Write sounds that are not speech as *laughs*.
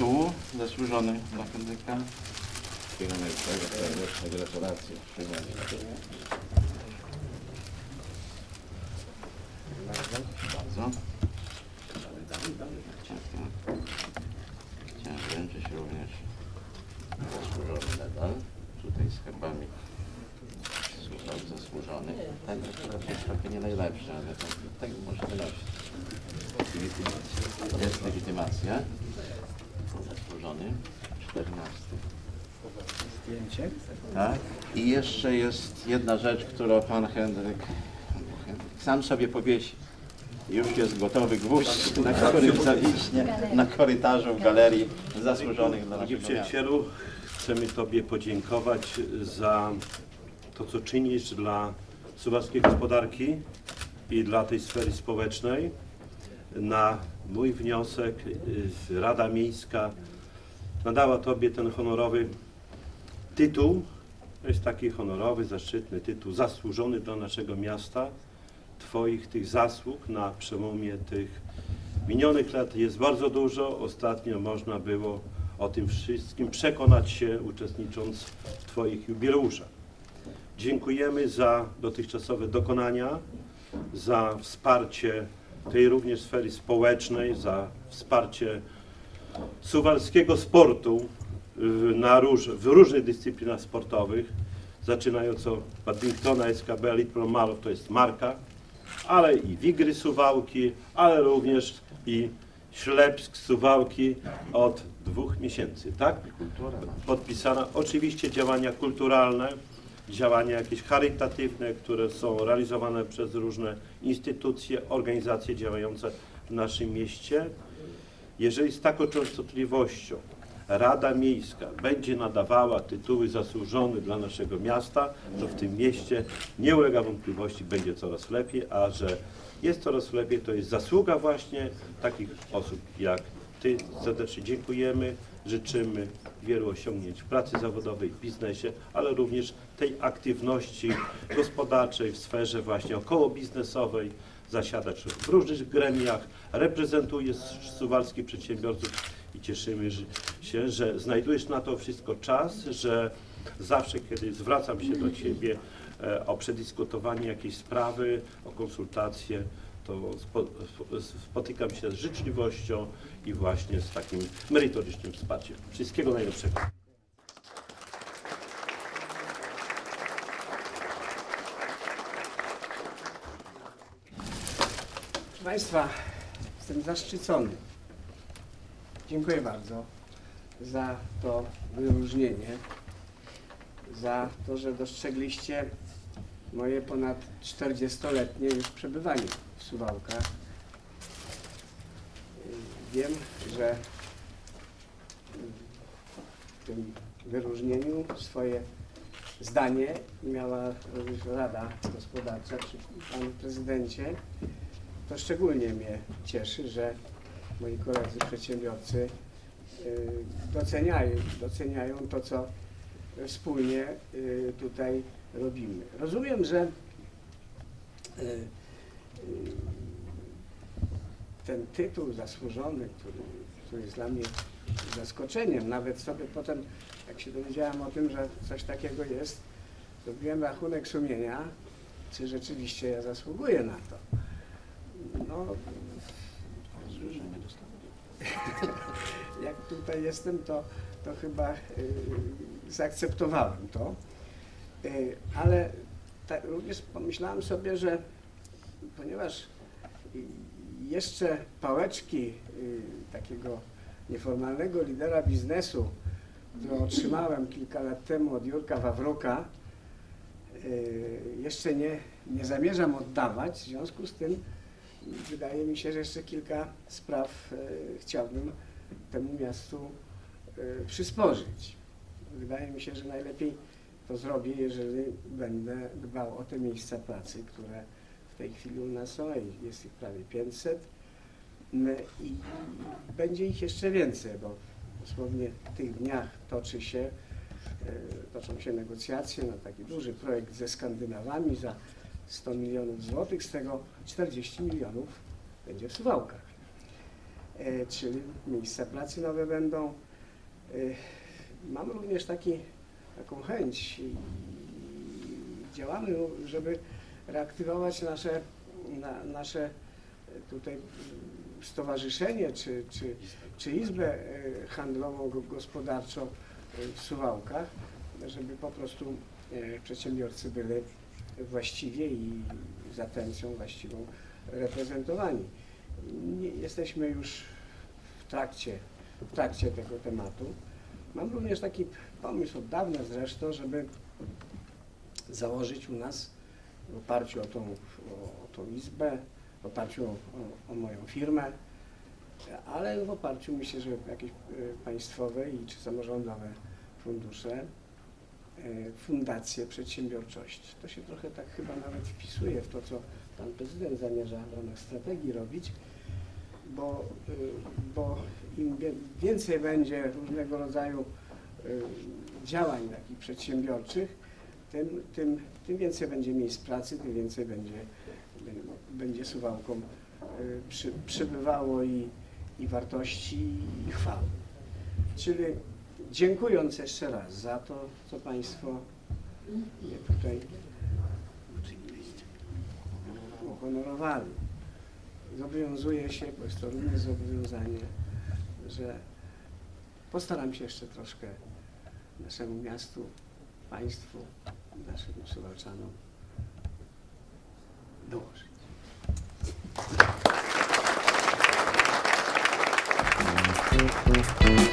stół zasłużony dla Henryka. Wszystkiego najlepszego, serdeczne gratulacje. Przyjemnie. Bardzo. Chciałem wręczyć również zasłużony medal. Tutaj z herbami służąc zasłużony. Ten akurat jest trochę nie najlepszy, ale tego możemy nosić. Legitymacja. Jest legitymacja. Zasłużony. 14. Zdjęcie. Tak. I jeszcze jest jedna rzecz, którą pan Henryk sam sobie powiesi. Już jest gotowy gwóźdź, na którym zawiśnie na korytarzu w galerii zasłużonych dla naszego przyjacielu, chcemy Tobie podziękować za to, co czynisz dla suwalskiej gospodarki i dla tej sfery społecznej. Na mój wniosek y, Rada Miejska nadała Tobie ten honorowy tytuł. To jest taki honorowy, zaszczytny tytuł, zasłużony dla naszego miasta. Twoich tych zasług na przełomie tych minionych lat jest bardzo dużo. Ostatnio można było o tym wszystkim przekonać się uczestnicząc w Twoich jubileuszach. Dziękujemy za dotychczasowe dokonania, za wsparcie tej również sfery społecznej, za wsparcie suwalskiego sportu na róż, w różnych dyscyplinach sportowych, zaczynając od badmintona, SKB Elite Pro Malow, to jest marka, ale i Wigry Suwałki, ale również i Ślepsk Suwałki od dwóch miesięcy, tak? Podpisana. Oczywiście działania kulturalne, działania jakieś charytatywne, które są realizowane przez różne instytucje, organizacje działające w naszym mieście. Jeżeli z taką częstotliwością Rada Miejska będzie nadawała tytuły zasłużone dla naszego miasta, to w tym mieście nie ulega wątpliwości, będzie coraz lepiej, a że jest coraz lepiej, to jest zasługa właśnie takich osób jak Ty. Serdecznie dziękujemy, życzymy wielu osiągnięć w pracy zawodowej, w biznesie, ale również tej aktywności gospodarczej w sferze właśnie około biznesowej, zasiadać w różnych gremiach, reprezentuje suwalskich przedsiębiorców i cieszymy się, że znajdujesz na to wszystko czas, że zawsze, kiedy zwracam się do Ciebie e, o przedyskutowanie jakiejś sprawy, o konsultacje, to spo, spo- spotykam się z życzliwością i właśnie z takim merytorycznym wsparciem. Wszystkiego najlepszego. Proszę Państwa, jestem zaszczycony. Dziękuję bardzo za to wyróżnienie, za to, że dostrzegliście moje ponad 40-letnie już przebywanie w Suwałkach. Wiem, że w tym wyróżnieniu swoje zdanie miała również Rada Gospodarcza przy Panu Prezydencie. To szczególnie mnie cieszy, że moi koledzy przedsiębiorcy y, doceniają, doceniają to, co wspólnie y, tutaj robimy. Rozumiem, że y, y, ten tytuł zasłużony, który, który jest dla mnie zaskoczeniem, nawet sobie potem, jak się dowiedziałem o tym, że coś takiego jest, zrobiłem rachunek sumienia, czy rzeczywiście ja zasługuję na to. No, *laughs* jak tutaj jestem, to, to chyba y, zaakceptowałem to. Y, ale tak również pomyślałem sobie, że ponieważ jeszcze pałeczki y, takiego nieformalnego lidera biznesu, którą otrzymałem kilka lat temu od Jurka Wawruka, y, jeszcze nie, nie zamierzam oddawać, w związku z tym wydaje mi się, że jeszcze kilka spraw chciałbym temu miastu przysporzyć. Wydaje mi się, że najlepiej to zrobię, jeżeli będę dbał o te miejsca pracy, które w tej chwili u nas są, jest ich prawie 500 Mm, i będzie ich jeszcze więcej, bo dosłownie w tych dniach toczy się, y, toczą się negocjacje na taki duży projekt ze Skandynawami za 100 milionów złotych, z tego 40 milionów będzie w Suwałkach. e, czyli miejsca pracy nowe będą. E, Mam również taki, taką chęć i działamy, żeby reaktywować nasze, na, nasze tutaj stowarzyszenie czy, czy, czy izbę e, handlową, go- gospodarczą w Suwałkach, żeby po prostu e, przedsiębiorcy byli właściwie i z atencją właściwą reprezentowani. Jesteśmy już w trakcie, w trakcie tego tematu. Mam również taki pomysł od dawna zresztą, żeby założyć u nas w oparciu o tą, o, o tą izbę, w oparciu o, o, moją firmę, ale w oparciu myślę, że jakieś e, państwowe i czy samorządowe fundusze, e, fundacje przedsiębiorczości. To się trochę tak chyba nawet wpisuje w to, co pan prezydent zamierza w ramach strategii robić, bo, y, bo im więcej będzie różnego rodzaju y, działań takich przedsiębiorczych, tym, tym, tym więcej będzie miejsc pracy, tym więcej będzie, będzie suwałkom y, przy, przybywało i, i wartości, i chwały. Czyli dziękując jeszcze raz za to, co Państwo mnie tutaj uhonorowali. Zobowiązuję się, bo jest to również zobowiązanie, że postaram się jeszcze troszkę naszemu miastu, państwu, naszym suwalczanom dołożyć. Dziękuję.